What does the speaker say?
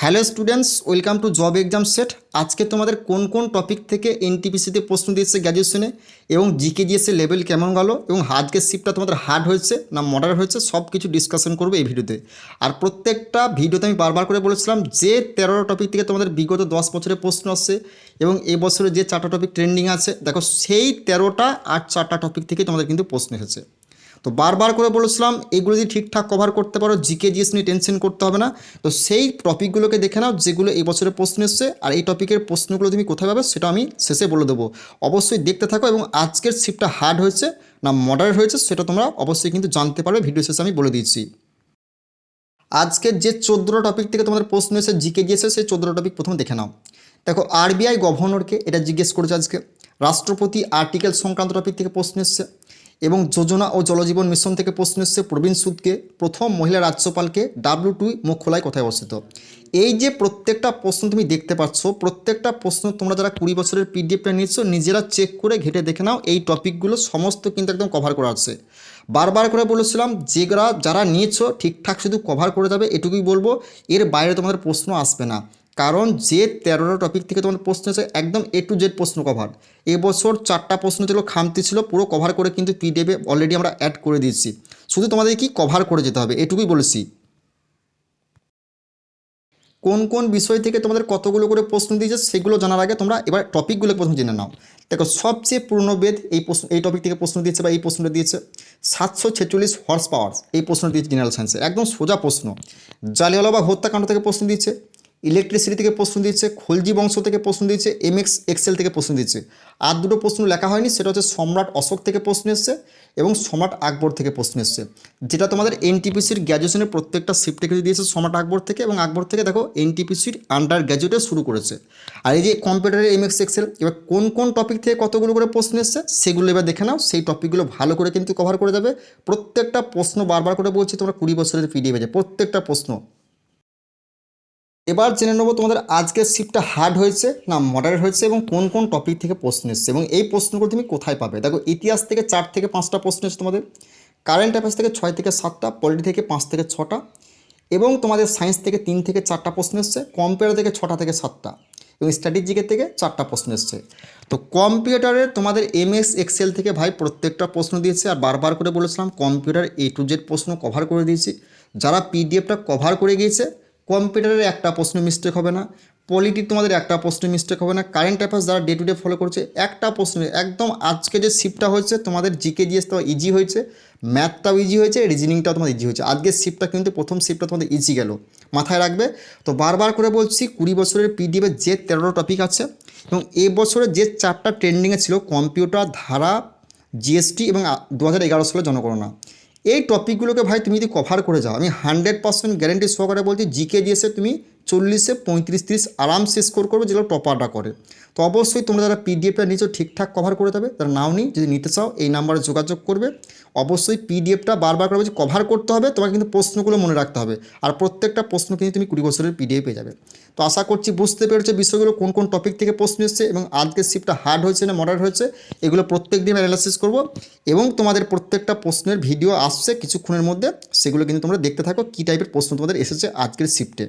Hello students, welcome to job exam set. আজকে তোমাদের কোন কোন টপিক থেকে এনটিপিসিতে প্রশ্ন দিয়েছে গ্র্যাজুয়েশনে এবং জিকে দিয়েছে লেভেল কেমন গেল এবং আজকের শিফটটা তোমাদের হার্ড হয়েছে না মডার হয়েছে সব কিছু ডিসকাশন করব এই ভিডিওতে আর প্রত্যেকটা ভিডিওতে আমি বারবার করে বলেছিলাম যে তেরোটা টপিক থেকে তোমাদের বিগত দশ বছরের প্রশ্ন আসছে এবং এবছরে যে চারটা টপিক ট্রেন্ডিং আছে, দেখো সেই তেরোটা আর চারটা টপিক থেকে তোমাদের কিন্তু প্রশ্ন এসেছে। তো বারবার করে বলেছিলাম, এগুলো যদি ঠিকঠাক কভার করতে পারো জিকে জিএস নিয়ে টেনশন করতে হবে না। তো সেই টপিকগুলোকে দেখে নাও, যেগুলো এই বছরে প্রশ্ন এসছে, আর এই টপিকের প্রশ্নগুলো তুমি কোথায় পাবে সেটা আমি শেষে বলে দেবো। অবশ্যই দেখতে থাকো এবং আজকের শিপটা হার্ড হয়েছে না মডারেট হয়েছে সেটা তোমরা অবশ্যই কিন্তু জানতে পারবে ভিডিও শেষে আমি বলে দিচ্ছি। আজকের যে চোদ্দোটা টপিক থেকে তোমাদের প্রশ্ন এসে জিকে গিয়েছে সেই চোদ্দোটা টপিক প্রথমে দেখে নাও। দেখো আরবিআই গভর্নরকে এটা জিজ্ঞেস করেছে আজকে। রাষ্ট্রপতি আর্টিকেল সংক্রান্ত টপিক থেকে প্রশ্ন এসছে। এবং যোজনা ও জলজীবন মিশন থেকে প্রশ্ন এসছে প্রবীণ সুদকে। প্রথম মহিলা রাজ্যপালকে ডাব্লিউ টু মোক্ষলায় কোথায় অবস্থিত। এই যে প্রত্যেকটা প্রশ্ন তুমি দেখতে পাচ্ছ, প্রত্যেকটা প্রশ্ন তোমরা যারা কুড়ি বছরের পিডিএফটা নিচ্ছ নিজেরা চেক করে ঘেটে দেখে নাও, এই টপিকগুলো সমস্ত কিন্তু একদম কভার করা আছে। বারবার করে বলেছিলাম যেরা যারা নিয়েছো, ঠিকঠাক শুধু কভার করে যাবে, এটুকুই বলব, এর বাইরে তোমাদের প্রশ্ন আসবে না। কারণ যে তেরোটা টপিক থেকে তোমাদের প্রশ্ন আছে একদম এ টু জেড প্রশ্ন কভার এবছর চারটা প্রশ্ন ছিল, খামতি ছিল, পুরো কভার করে কিন্তু পিডিএফে অলরেডি আমরা অ্যাড করে দিয়েছি। শুধু তোমাদের কি কভার করে যেতে হবে, এটুকুই বলেছি। কোন কোন বিষয় থেকে তোমাদের কতগুলো করে প্রশ্ন দিয়েছে সেগুলো জানার আগে তোমরা এবার টপিকগুলো প্রথম জেনে নাও। দেখো, সবচেয়ে পূর্ণ বেদ এই প্রশ্ন, এই টপিক থেকে প্রশ্ন দিয়েছে বা এই প্রশ্নটা দিয়েছে, সাতশো ছেচল্লিশ হর্স পাওয়ার এই প্রশ্নটা দিয়েছে জেনারেল সায়েন্সে একদম সোজা প্রশ্ন। জালিয়ালাবাগ হত্যাকাণ্ড থেকে প্রশ্ন দিয়েছে ইলেকট্রিসিটি থেকে প্রশ্ন দিচ্ছে, খলজি বংশ থেকে প্রশ্ন দিয়েছে এমএক্স এক্সেল থেকে প্রশ্ন দিচ্ছে। আর দুটো প্রশ্ন লেখা হয়নি, সেটা হচ্ছে সম্রাট অশোক থেকে প্রশ্ন এসছে এবং সম্রাট আকবর থেকে প্রশ্ন এসছে। যেটা তোমাদের এনটিপিসির গ্র্যাজুয়েশনের প্রত্যেকটা শিফট থেকে দিয়েছে সম্রাট আকবর থেকে এবং আকবর থেকে দেখো এনটিপিসির আন্ডার গ্র্যাজুয়েটে শুরু করেছে। আর এই যে কম্পিউটারের এমএক্স এক্সেল এবার কোন কোন টপিক থেকে কতগুলো করে প্রশ্ন এসছে সেগুলো এবার দেখে নাও, সেই টপিকগুলো ভালো করে কিন্তু কভার করে যাবে প্রত্যেকটা প্রশ্ন বারবার করে বলছি তোমরা কুড়ি বছরের পিডিএফ আছে প্রত্যেকটা প্রশ্ন। এবার জেনে নেব তোমাদের আজকের শিফটটা হার্ড হয়েছে না মডারেট হয়েছে এবং কোন কোন টপিক থেকে প্রশ্ন এসছে এবং এই প্রশ্নগুলো তুমি কোথায় পাবে? দেখো, ইতিহাস থেকে চার থেকে পাঁচটা প্রশ্ন এসছে তোমাদের কারেন্ট অ্যাফেয়ার্স থেকে ছয় থেকে সাতটা পলিটি থেকে পাঁচ থেকে ছটা এবং তোমাদের সায়েন্স থেকে তিন থেকে চারটা প্রশ্ন এসছে কম্পিউটার থেকে ছটা থেকে সাতটা এবং স্ট্র্যাটেজিকের থেকে চারটা প্রশ্ন এসছে। তো কম্পিউটারে তোমাদের এমএস এক্সেল থেকে ভাই প্রত্যেকটা প্রশ্ন দিয়েছে আর বারবার করে বলেছিলাম কম্পিউটার এ টু জেড প্রশ্ন কভার করে দিয়েছি। যারা পিডিএফটা কভার করে গিয়েছে কম্পিউটারের একটা প্রশ্ন মিস্টেক হবে না পলিটি তোমাদের একটা প্রশ্ন মিস্টেক হবে না কারেন্ট অ্যাফেয়ার্স যারা ডে টু ডে ফলো করছে, একটা প্রশ্ন, একদম আজকে যে শিফটটা হয়েছে, তোমাদের জিকে জিএসটাও ইজি হয়েছে ম্যাথটাও ইজি হয়েছে রিজনিংটাও তোমাদের ইজি হয়েছে। আজকের শিফটটা কিন্তু প্রথম শিফটটা তোমাদের ইজি গেল, মাথায় রাখবে। তো বারবার করে বলছি, কুড়ি বছরের পিডিএফের যে তেরোটা টপিক আছে, এবং এবছরে যে চারটা ট্রেন্ডিংয়ে ছিল কম্পিউটার ধারা জিএসটি এবং দু হাজার এগারো সালের জনগণনা। এই টপিকগুলোকে ভাই তুমি যদি কভার করে যাও, আমি হান্ড্রেড পার্সেন্ট গ্যারেন্টি সহকারে বলছি জিকে দিয়েছে তুমি চল্লিশে পঁয়ত্রিশ তিরিশ আরামসে স্কোর করবে, যেগুলো টপারটা করে। তো অবশ্যই তোমরা যারা পিডিএফটা নিচে ঠিকঠাক কভার করে দেবে। তারা নাও নি যদি নিতে চাও, এই নাম্বারে যোগাযোগ করবে। অবশ্যই পিডিএফটা বারবার করে কভার করতে হবে। তোমাকে কিন্তু প্রশ্নগুলো মনে রাখতে হবে। আর প্রত্যেকটা প্রশ্ন কিন্তু তুমি কুড়ি বছরের পিডিএফ পেয়ে যাবে। তো আশা করছি বুঝতে পেরেছে বিষয়গুলো, কোন কোন টপিক থেকে প্রশ্ন এসছে এবং আজকের শিফটটা হার্ড হয়েছে না মডার হয়েছে, এগুলো প্রত্যেক দিন অ্যানালাইসিস করব। এবং তোমাদের প্রত্যেকটা প্রশ্নের ভিডিও আসছে কিছুক্ষণের মধ্যে, সেগুলো কিন্তু তোমরা দেখতে থাকো, কী টাইপের প্রশ্ন তোমাদের এসেছে আজকের শিফটে